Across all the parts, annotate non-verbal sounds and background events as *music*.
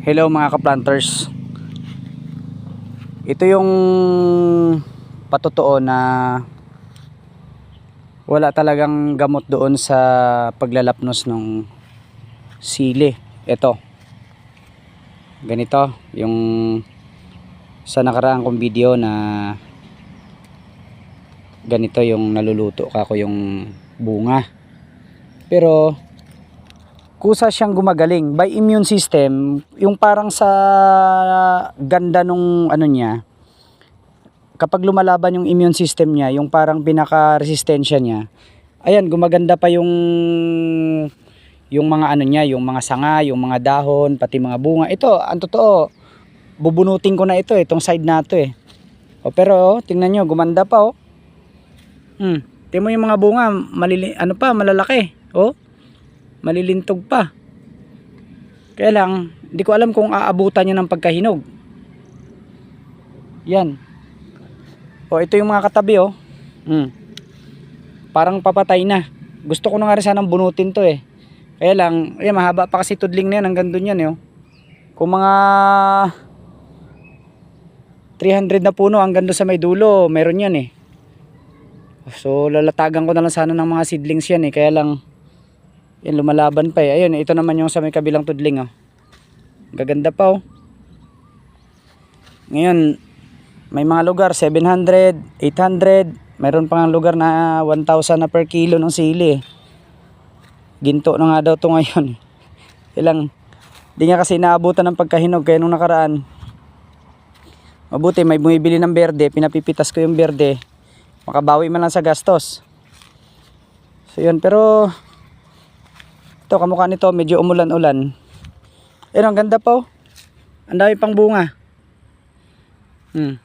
Hello mga ka-planters. Ito yung patotoo na wala talagang gamot doon sa paglalapnos ng sili. Ito. Ganito yung sa nakaraan kong video na ganito yung naluluto kako yung bunga. Pero kusa siyang gumagaling by immune system. Yung parang sa ganda nung ano niya kapag lumalaban yung immune system niya yung parang pinaka resistensya niya ayan gumaganda pa yung yung mga ano niya yung mga sanga yung mga dahon pati mga bunga. Ito ang totoo bubunutin ko na ito itong side na to eh. O pero oh, tingnan nyo gumanda pa oh. Hmm tingnan mo yung mga bunga malili ano pa malalaki oh malilintog pa. Kaya lang, hindi ko alam kung aabutan niya ng pagkahinog. Yan. O ito yung mga katabi oh. Hmm. Parang papatay na. Gusto ko na nga rin sanang bunutin to eh. Kaya lang, ayan, mahaba pa kasi tudling na yan. Hanggang doon yan eh. Oh. Kung mga 300 na puno hanggang doon sa may dulo, meron yan eh. So lalatagan ko na lang sana ng mga seedlings yan eh. Kaya lang, yan, lumalaban pa eh. Ayun, ito naman yung sa may kabilang tudling oh. Gaganda pa oh. Ngayon, may mga lugar 700, 800, mayroon pang lugar na 1,000 na per kilo ng sili. eh. Ginto na nga daw to ngayon. *laughs* Ilang, di nga kasi naabutan ng pagkahinog kaya nung nakaraan. Mabuti may bumibili ng berde, pinapipitas ko yung berde. Makabawi man lang sa gastos. So yun, pero ito, kamukha nito, medyo umulan-ulan. Ayun, ang ganda po. Ang dami pang bunga. Hmm.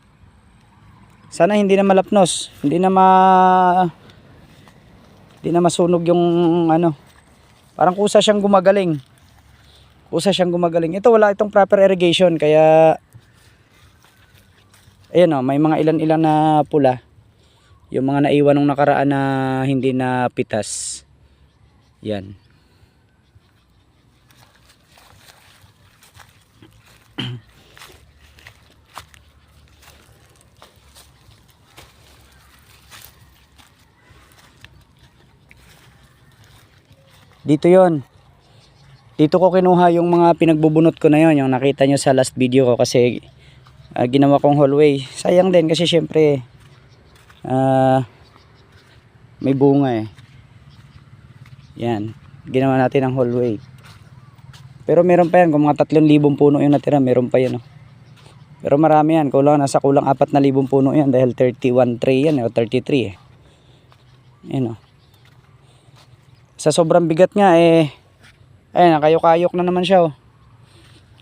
Sana hindi na malapnos. Hindi na ma... Hindi na masunog yung ano. Parang kusa siyang gumagaling. Kusa siyang gumagaling. Ito, wala itong proper irrigation. Kaya... Ayun o, may mga ilan-ilan na pula. Yung mga naiwan nung nakaraan na hindi na pitas. Yan. Dito yon. Dito ko kinuha yung mga pinagbubunot ko na yon, yung nakita nyo sa last video ko kasi ah, ginawa kong hallway. Sayang din kasi syempre ah, may bunga eh. Yan, ginawa natin ang hallway. Pero meron pa yan, kung mga 3,000 puno yung natira, meron pa yan. Oh. Pero marami yan, kulang, nasa kulang 4,000 puno yan dahil 31 tray yan, eh, o 33 eh. Yan oh sa sobrang bigat nga eh ayun nakayok-ayok na naman siya oh.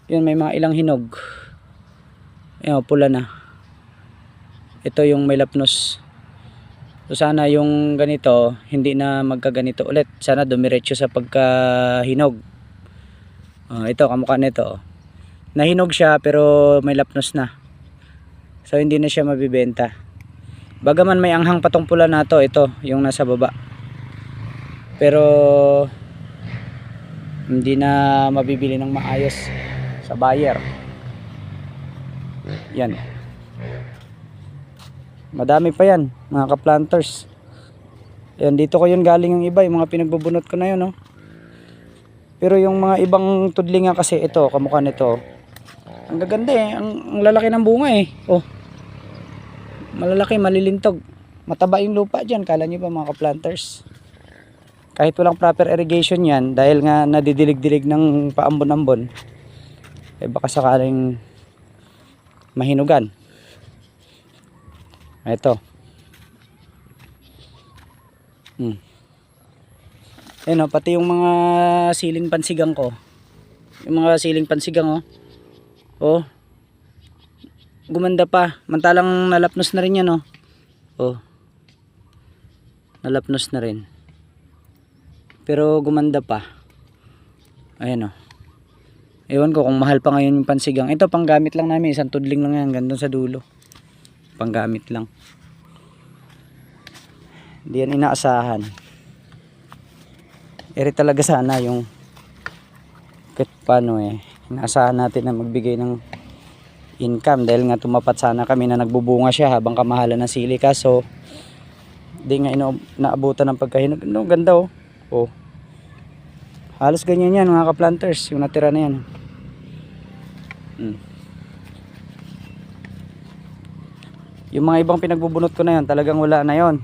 yun may mga ilang hinog. Ayun oh, pula na. Ito yung may lapnos. So sana yung ganito hindi na magkaganito ulit. Sana dumiretso sa pagkahinog. Oh, ito kamukha nito oh. nahinog siya pero may lapnos na. So hindi na siya mabibenta. Bagaman may anghang patong pula na to ito yung nasa baba pero hindi na mabibili ng maayos sa buyer. Yan. Madami pa yan mga ka-planters. Yan dito ko yun galing yung iba yung mga pinagbubunot ko na yun no? pero yung mga ibang tudlinga kasi ito kamukha nito. Ang gaganda eh. Ang, ang lalaki ng bunga eh. Oh. Malalaki malilintog. Mataba yung lupa dyan kala nyo ba mga ka-planters kahit walang proper irrigation yan dahil nga nadidilig-dilig ng paambon-ambon eh baka sakaling mahinugan. Ito hmm. ayun o, pati yung mga siling pansigang ko. Yung mga siling pansigang oh. Oh. Gumanda pa. Mantalang nalapnos na rin yan oh. Oh. Nalapnos na rin pero gumanda pa. Ayan o ewan ko kung mahal pa ngayon yung pansigang. Ito panggamit lang namin. Isang tudling lang yan gandun sa dulo. Panggamit lang. Hindi yan inaasahan. Eri talaga sana yung kahit paano eh. Inaasahan natin na magbigay ng income dahil nga tumapat sana kami na nagbubunga siya habang kamahalan ng sili. Kaso di nga ino naabutan ng pagkahinog. No, ganda oh. Oh. Halos ganyan yan mga ka-planters, yung natira na yan. Hmm. Yung mga ibang pinagbubunot ko na yan, talagang wala na yon.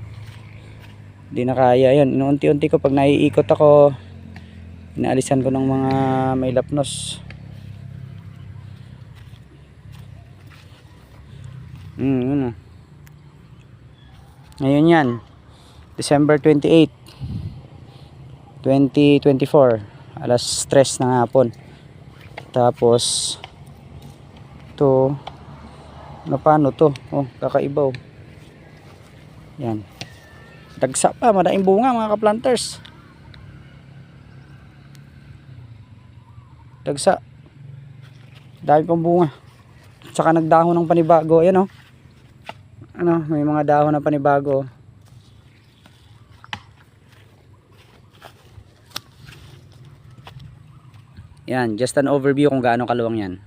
Hindi na kaya yan. Inuunti-unti ko pag naiikot ako, inaalisan ko ng mga may lapnos. Hmm, yun ah. Ngayon yan. December 28. 2024. Alas 3 ng hapon. Tapos, to na paano to? Oh, kakaiba oh. Yan. Dagsa pa, madaing bunga mga ka-planters. Dagsa. Dami pang bunga. Tsaka nagdahon ng panibago. Ayan oh. Ano, may mga dahon na panibago. Yan, just an overview kung gaano kaluwang yan.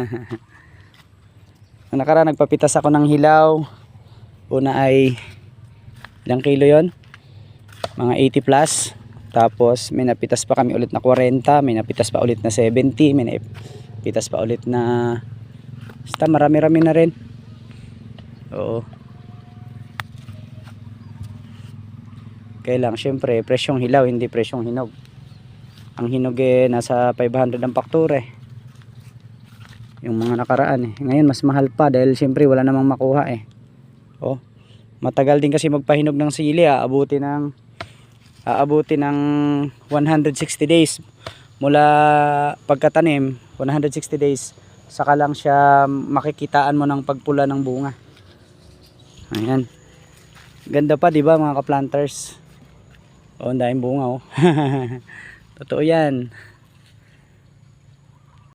*laughs* Ang nakaraan nagpapitas ako ng hilaw. Una ay ilang kilo yon? Mga 80 plus. Tapos may napitas pa kami ulit na 40, may napitas pa ulit na 70, may napitas pa ulit na basta marami-rami na rin. Oo. Kaya lang, syempre, presyong hilaw, hindi presyong hinog. Ang hinog eh, nasa 500 ang faktura eh. Yung mga nakaraan eh. Ngayon, mas mahal pa dahil syempre wala namang makuha eh. Oh, matagal din kasi magpahinog ng sili, aabuti ng aabuti ng 160 days mula pagkatanim 160 days saka lang siya makikitaan mo ng pagpula ng bunga ayan ganda pa di ba mga ka-planters oh ang bunga oh *laughs* totoo yan